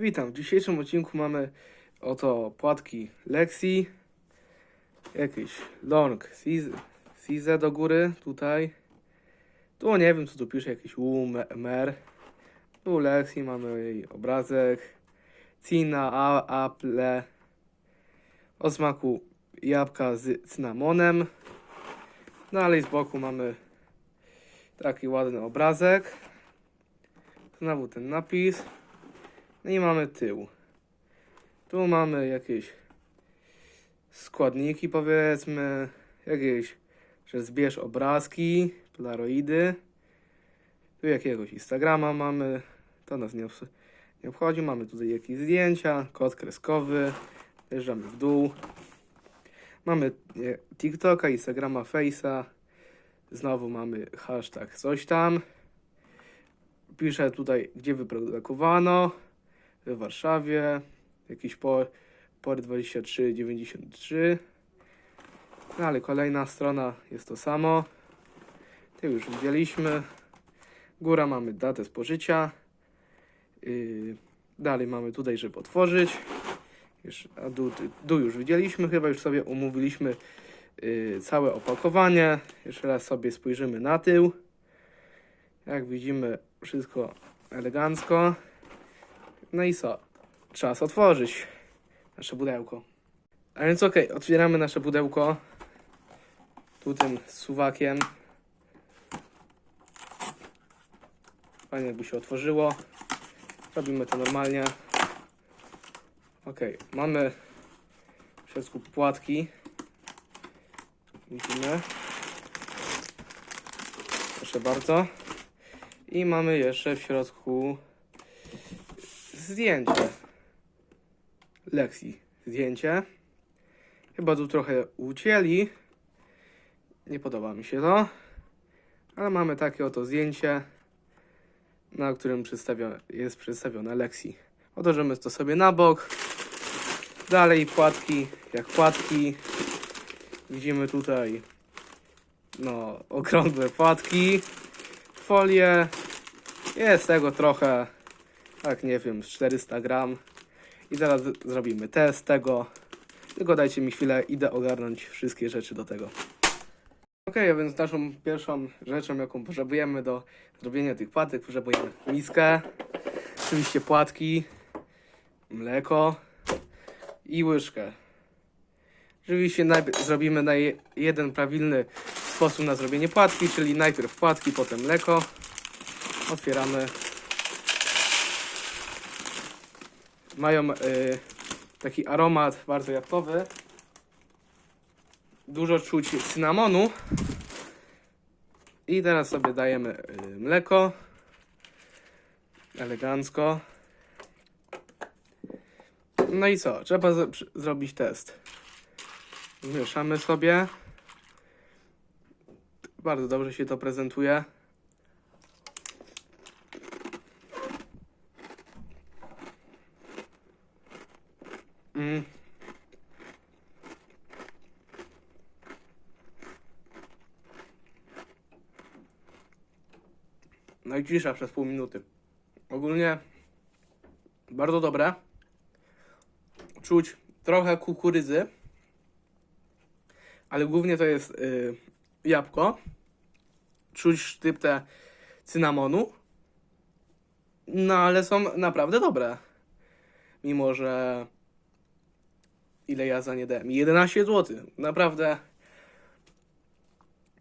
Witam. W dzisiejszym odcinku mamy oto płatki Lexi. Jakiś long Size do góry tutaj. Tu nie wiem co tu pisze, jakiś UMR. Tu Lexi, mamy jej obrazek. Cina, a, Apple. O smaku jabłka z cynamonem. Dalej z boku mamy taki ładny obrazek. Znowu ten napis. No i mamy tył. Tu mamy jakieś składniki powiedzmy. Jakieś, że zbierz obrazki, polaroidy. Tu jakiegoś Instagrama mamy. To nas nie, nie obchodzi. Mamy tutaj jakieś zdjęcia, kod kreskowy. Jeżdżamy w dół. Mamy e, TikToka, Instagrama, Face'a. Znowu mamy hashtag coś tam. Piszę tutaj, gdzie wyprodukowano. W Warszawie. Jakiś por, por 2393. No ale kolejna strona jest to samo. To już widzieliśmy. Góra mamy datę spożycia. Yy, dalej mamy tutaj, żeby otworzyć. Już, a dół, dół już widzieliśmy, chyba już sobie umówiliśmy yy, całe opakowanie. Jeszcze raz sobie spojrzymy na tył. Jak widzimy, wszystko elegancko. No i co? Czas otworzyć nasze pudełko. A więc okej, otwieramy nasze pudełko. Tu tym suwakiem. Fajnie jakby się otworzyło. Robimy to normalnie. Okej, mamy w środku płatki. Widzimy. Proszę bardzo. I mamy jeszcze w środku zdjęcie. Lexi. Zdjęcie. Chyba tu trochę ucięli. Nie podoba mi się to. Ale mamy takie oto zdjęcie, na którym jest przedstawione Lexi. Odłożymy to sobie na bok. Dalej płatki, jak płatki. Widzimy tutaj no, okrągłe płatki. Folię. Jest tego trochę, tak nie wiem, z 400 gram. I zaraz zrobimy test tego. Tylko dajcie mi chwilę, idę ogarnąć wszystkie rzeczy do tego. Ok, a więc naszą pierwszą rzeczą, jaką potrzebujemy do zrobienia tych płatek, potrzebujemy miskę, oczywiście płatki, mleko i łyżkę. Oczywiście najpierw zrobimy na je- jeden prawilny sposób na zrobienie płatki, czyli najpierw płatki, potem mleko. Otwieramy. Mają y, taki aromat bardzo jabłkowy. Dużo czuć cynamonu. I teraz sobie dajemy y, mleko. Elegancko. No i co? Trzeba zrobić test. Mieszamy sobie. Bardzo dobrze się to prezentuje. Mm. No i cisza przez pół minuty. Ogólnie bardzo dobre. Czuć trochę kukurydzy, ale głównie to jest y, jabłko. Czuć sztyptę cynamonu. No ale są naprawdę dobre. Mimo, że ile ja za nie dałem? 11 zł. Naprawdę.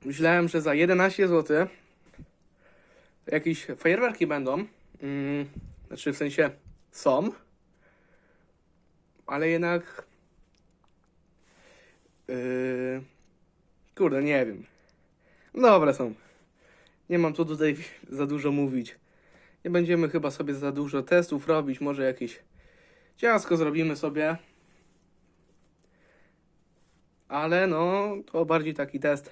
Myślałem, że za 11 zł jakieś fajerwerki będą. Mm, znaczy w sensie są. Ale jednak. Yy, kurde, nie wiem. Dobre są. Nie mam tu tutaj za dużo mówić. Nie będziemy chyba sobie za dużo testów robić. Może jakieś ciasko zrobimy sobie. Ale no, to bardziej taki test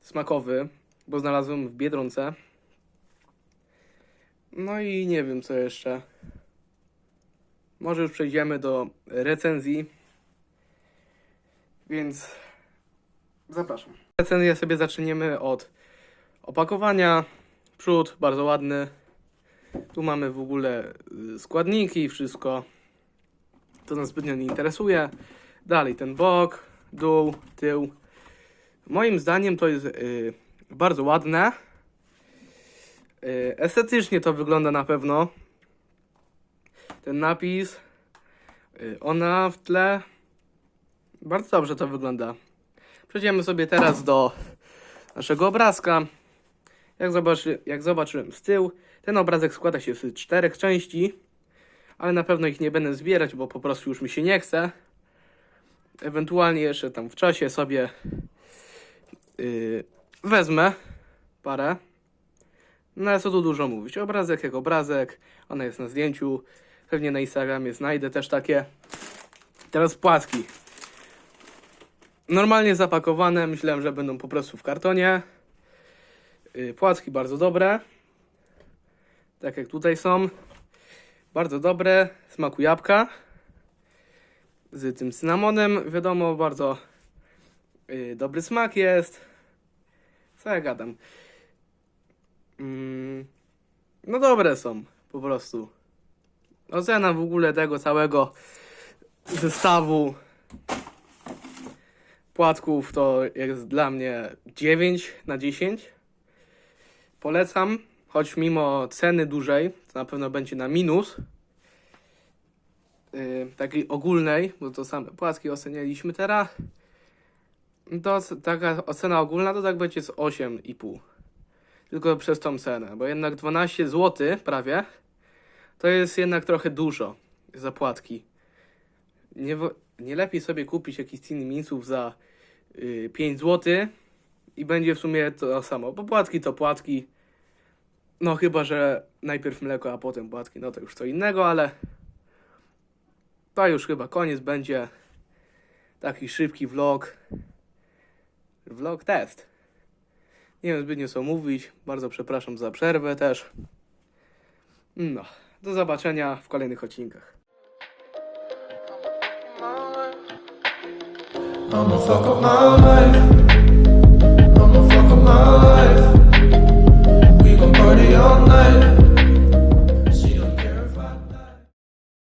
smakowy, bo znalazłem w Biedronce. No i nie wiem co jeszcze. Może już przejdziemy do recenzji. Więc zapraszam. Recenzję sobie zaczniemy od opakowania. Przód bardzo ładny. Tu mamy w ogóle y, składniki wszystko. To nas zbytnio nie interesuje. Dalej ten bok, dół, tył. Moim zdaniem to jest y, bardzo ładne. Y, estetycznie to wygląda na pewno. Ten napis, y, ona w tle. Bardzo dobrze to wygląda. Przejdziemy sobie teraz do naszego obrazka. Jak, zobaczy, jak zobaczyłem z tyłu, ten obrazek składa się z czterech części, ale na pewno ich nie będę zbierać, bo po prostu już mi się nie chce. Ewentualnie jeszcze tam w czasie sobie yy, wezmę parę. No ale co tu dużo mówić. Obrazek jak obrazek, ona jest na zdjęciu. Pewnie na Instagramie znajdę też takie. Teraz płatki. Normalnie zapakowane, myślałem, że będą po prostu w kartonie. Yy, Płatki bardzo dobre. Tak jak tutaj są. Bardzo dobre. Smaku jabłka. Z tym cynamonem. Wiadomo, bardzo yy, dobry smak jest. Co ja gadam? Mm, no dobre są, po prostu. Ocena w ogóle tego całego zestawu płatków to jest dla mnie 9 na 10. Polecam, choć mimo ceny dużej, to na pewno będzie na minus. Yy, takiej ogólnej, bo to same płatki ocenialiśmy teraz. To taka ocena ogólna to tak będzie z 8,5. Tylko przez tą cenę, bo jednak 12 zł prawie to jest jednak trochę dużo za płatki. Nie, nie lepiej sobie kupić jakiś Tiny Minsów za y, 5 zł i będzie w sumie to samo. Bo płatki to płatki. No chyba, że najpierw mleko, a potem płatki, no to już co innego, ale to już chyba koniec będzie. Taki szybki vlog. Vlog test. Nie wiem zbytnio co mówić. Bardzo przepraszam za przerwę też. No, do zobaczenia w kolejnych odcinkach. I'ma fuck up my life. I'ma fuck up my life. We gon' party all night.